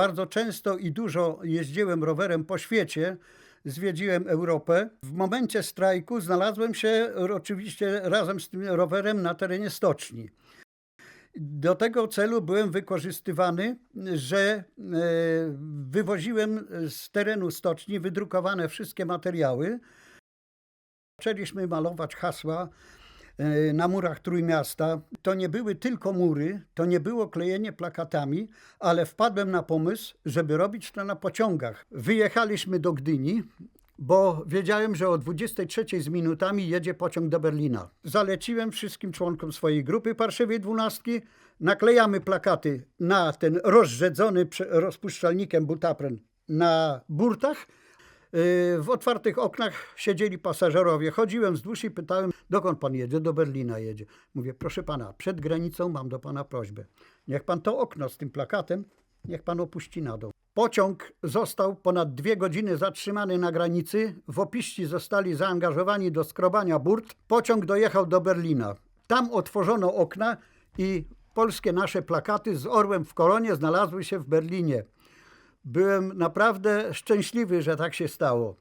Bardzo często i dużo jeździłem rowerem po świecie, zwiedziłem Europę. W momencie strajku znalazłem się oczywiście razem z tym rowerem na terenie stoczni. Do tego celu byłem wykorzystywany, że e, wywoziłem z terenu stoczni wydrukowane wszystkie materiały. Zaczęliśmy malować hasła na murach Trójmiasta. To nie były tylko mury, to nie było klejenie plakatami, ale wpadłem na pomysł, żeby robić to na pociągach. Wyjechaliśmy do Gdyni, bo wiedziałem, że o 23 z minutami jedzie pociąg do Berlina. Zaleciłem wszystkim członkom swojej grupy Parszywej Dwunastki, naklejamy plakaty na ten rozrzedzony rozpuszczalnikiem butapren na burtach. W otwartych oknach siedzieli pasażerowie. Chodziłem wzdłuż i pytałem, dokąd pan jedzie? Do Berlina jedzie. Mówię, proszę pana, przed granicą mam do pana prośbę. Niech pan to okno z tym plakatem, niech pan opuści na dół. Pociąg został ponad dwie godziny zatrzymany na granicy. Wopiści zostali zaangażowani do skrobania burt. Pociąg dojechał do Berlina. Tam otworzono okna i polskie nasze plakaty z orłem w kolonie znalazły się w Berlinie. Byłem naprawdę szczęśliwy, że tak się stało.